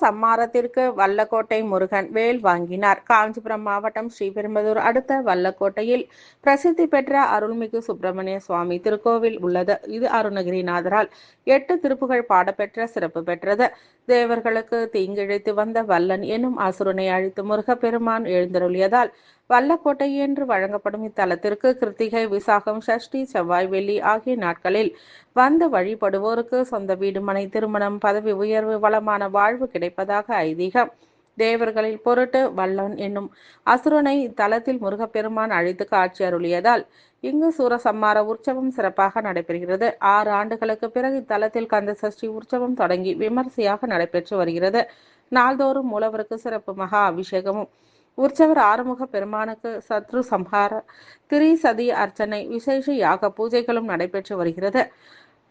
சம்மாரத்திற்கு வல்லக்கோட்டை முருகன் வேல் வாங்கினார். காஞ்சிபுரம் மாவட்டம் ஸ்ரீபெரும்புதூர் அடுத்த வல்லக்கோட்டையில் பிரசித்தி பெற்ற அருள்மிகு சுப்பிரமணிய சுவாமி திருக்கோவில் உள்ளது. இது அருணகிரிநாதரால் எட்டு திருப்புகழ் பாடப்பெற்ற சிறப்பு பெற்றது. தேவர்களுக்கு தீங்கிழைத்து வந்த வல்லன் எனும் அசுரனை அழித்து முருகப்பெருமான் எழுந்தருளியதால் வல்லக்கோட்டை என்று வழங்கப்படும் இத்தலத்திற்கு கிருத்திகை விசாகம் சஷ்டி செவ்வாய் வெள்ளி ஆகிய நாட்களில் வந்து வழிபடுவோருக்கு சொந்த வீடு மனை திருமணம் பதவி உயர்வு வளமான வாழ்வு கிடைப்பதாக ஐதீகம். தேவர்களில் பொருட்டு வல்லன் என்னும் அசுரனை இத்தலத்தில் முருகப்பெருமான் அழைத்து காட்சி அருளியதால் இங்கு சூரசம்மார உற்சவம் சிறப்பாக நடைபெறுகிறது. ஆறு ஆண்டுகளுக்கு பிறகு இத்தலத்தில் கந்த சஷ்டி உற்சவம் தொடங்கி விமர்சையாக நடைபெற்று வருகிறது. நாள்தோறும் மூலவருக்கு சிறப்பு மகா அபிஷேகமும். உற்சவர் ஆறுமுக பெருமானுக்கு சத்ரு சம்ஹார திரிசதி அர்ச்சனை விசேஷ யாக பூஜைகளும் நடைபெற்று வருகிறது.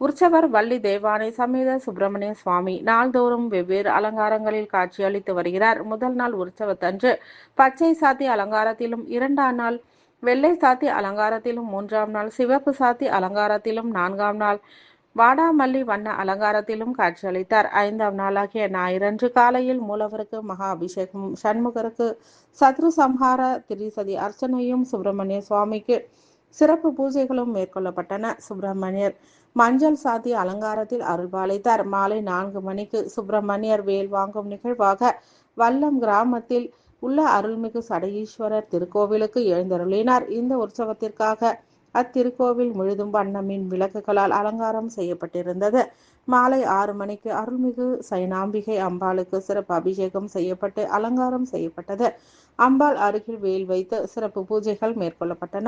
உற்சவர் வள்ளி தேவானை சமேத சுப்பிரமணிய சுவாமி நாள்தோறும் வெவ்வேறு அலங்காரங்களில் காட்சியளித்து வருகிறார். முதல் நாள் உற்சவத்தன்று பச்சை சாத்தி அலங்காரத்திலும் இரண்டாம் நாள் வெள்ளை சாத்தி அலங்காரத்திலும் மூன்றாம் நாள் சிவப்பு சாத்தி அலங்காரத்திலும் நான்காம் நாள் வாடாமல்லி வண்ண அலங்காரத்திலும் காட்சியளித்தார். ஐந்தாம் நாளாகிய ஞாயிறன்று காலையில் மூலவருக்கு மகா அபிஷேகமும் சண்முகருக்கு சத்ரு சம்ஹார திரிசதி அர்ச்சனையும் சுப்பிரமணிய சுவாமிக்கு சிறப்பு பூஜைகளும் மேற்கொள்ளப்பட்டன. சுப்பிரமணியர் மஞ்சள் சாத்தி அலங்காரத்தில் அருள்பாலித்தார். மாலை நான்கு மணிக்கு சுப்பிரமணியர் வேல் வாங்கும் நிகழ்வாக வல்லம் கிராமத்தில் உள்ள அருள்மிகு சடையீஸ்வரர் திருக்கோவிலுக்கு எழுந்தருளினார். இந்த உற்சவத்திற்காக அத்திருக்கோவில் முழுதும் வண்ணமின் விளக்குகளால் அலங்காரம் செய்யப்பட்டிருந்தது. மாலை ஆறு மணிக்கு அருள்மிகு சைனாம்பிகை அம்பாளுக்கு சிறப்பு அபிஷேகம் செய்யப்பட்டு அலங்காரம் செய்யப்பட்டது. அம்பாள் அருகில் வேல் வைத்து சிறப்பு பூஜைகள் மேற்கொள்ளப்பட்டன.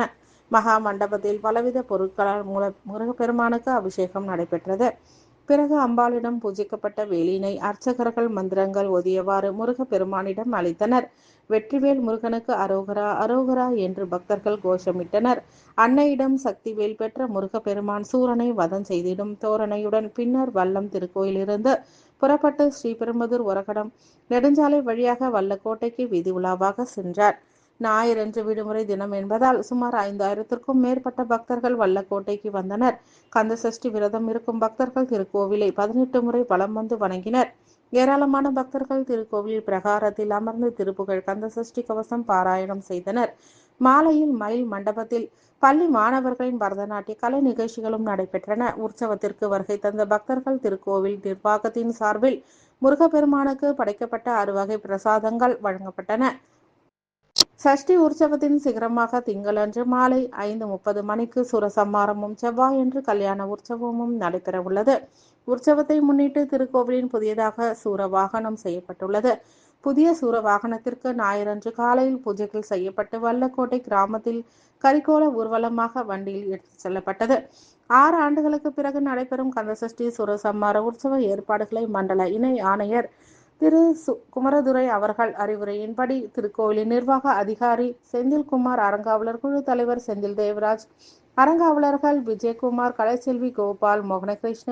மகா மண்டபத்தில் பலவித பொருட்களால் மூல முருகப்பெருமானுக்கு அபிஷேகம் நடைபெற்றது. பிறகு அம்பாளிடம் பூஜிக்கப்பட்ட வேலினை அர்ச்சகர்கள் மந்திரங்கள் ஒதியவாறு முருகப்பெருமானிடம் அளித்தனர். வெற்றிவேல் முருகனுக்கு அரோகரா அரோகரா என்று பக்தர்கள் கோஷமிட்டனர். அன்னையிடம் சக்திவேல் பெற்ற முருக பெருமான் சூரனை வதம் செய்திடும் தோரணையுடன் பின்னர் வல்லம் திருக்கோயிலிருந்து புறப்பட்டு ஸ்ரீபெரும்புதூர் உரகடம் நெடுஞ்சாலை வழியாக வல்லக்கோட்டைக்கு வீதி உலாவாக சென்றார். ஞாயிறன்று விடுமுறை தினம் என்பதால் சுமார் ஐந்தாயிரத்திற்கும் மேற்பட்ட பக்தர்கள் வல்லக்கோட்டைக்கு வந்தனர். கந்தசஷ்டி விரதம் இருக்கும் பக்தர்கள் திருக்கோவிலை பதினெட்டு முறை பலம் வந்து வணங்கினர். ஏராளமான பக்தர்கள் திருக்கோவில் பிரகாரத்தில் அமர்ந்து திருப்புகழ் கந்தசஷ்டி கவசம் பாராயணம் செய்தனர். மாலையில் மயில் மண்டபத்தில் பள்ளி மாணவர்களின் பரதநாட்டிய கலை நிகழ்ச்சிகளும் நடைபெற்றன. உற்சவத்திற்கு வருகை தந்த பக்தர்கள் திருக்கோவில் நிர்வாகத்தின் சார்பில் முருகப்பெருமானுக்கு படைக்கப்பட்ட அறுவகை பிரசாதங்கள் வழங்கப்பட்டன. சஷ்டி உற்சவத்தின் சிகரமாக திங்களன்று மாலை ஐந்து முப்பது மணிக்கு சுரசம்மாரமும் செவ்வாயன்று கல்யாண உற்சவமும் நடைபெற உள்ளது உற்சவத்தை முன்னிட்டு திருக்கோவிலின் புதியதாக சூர வாகனம் செய்யப்பட்டுள்ளது. புதிய சூர வாகனத்திற்கு ஞாயிறன்று காலையில் பூஜைகள் செய்யப்பட்டு வல்லக்கோட்டை கிராமத்தில் கரிகோல ஊர்வலமாக வண்டியில் எடுத்துச் செல்லப்பட்டது. ஆறு ஆண்டுகளுக்கு பிறகு நடைபெறும் கந்தசஷ்டி சுரசம்மார உற்சவ ஏற்பாடுகளை மண்டல இணை ஆணையர் திரு சு குமரதுரை அவர்கள் அறிவுரையின்படி திருக்கோவிலின் நிர்வாக அதிகாரி செந்தில்குமார் அறங்காவலர் குழு தலைவர் செந்தில் தேவராஜ் அறங்காவலர்கள் விஜயகுமார் கலைச்செல்வி கோபால் மோகனகிருஷ்ணன்